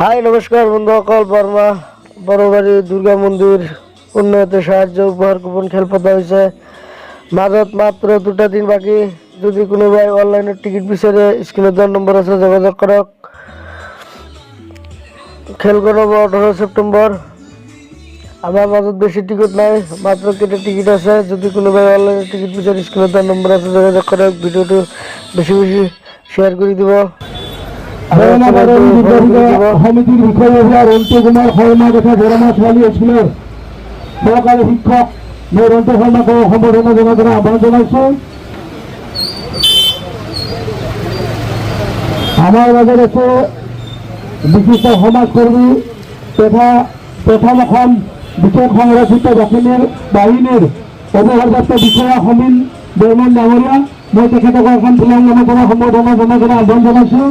High, নমস্কার বন্ধুসকল বর্মা। বড়বাড়ি দুর্গা মন্দির উন্নয়তে সাহায্য উপহার কুপন খেল পাতা হয়েছে। মাজত মাত্র দুটা দিন বাকি। যদি কোনো ভাই অনলাইনে টিকিট বিচারে, স্ক্রিনে দেওয়ার নম্বর আছে, যোগাযোগ করক। খেল করাবো আঠারো সেপ্টেম্বর। আমার মাজত বেশি টিকিট নাই, মাত্র কেটে টিকিট আছে। যদি কোনো ভাই অনলাইনে টিকিট বিচারে, স্ক্রিনে দেওয়ার নম্বর আছে, যোগাযোগ করক। ভিডিওটি বেশি বেশি শেয়ার করে দিব। কুমাৰ শৰ্মা তথা বৰমা ছোৱালী স্কুলৰ সহকাৰী শিক্ষক মই ৰন্তু শৰ্মাক সম্বৰ্ধনা জনাবলৈ আহ্বান জনাইছোঁ। আমাৰ মাজত আছে বিশিষ্ট সমাজকৰ্মী তথা প্ৰথম অসম বিশেষ সংৰক্ষিত বাহিনীৰ বাহিনীৰ অৱসৰপ্ৰাপ্ত বিষয়া সমীন বৰ্মন ডাঙৰীয়া মই তেখেতক এখন ফুলাং নামৰ পৰা সম্বৰ্ধনা জনাবলৈ আহ্বান জনাইছোঁ।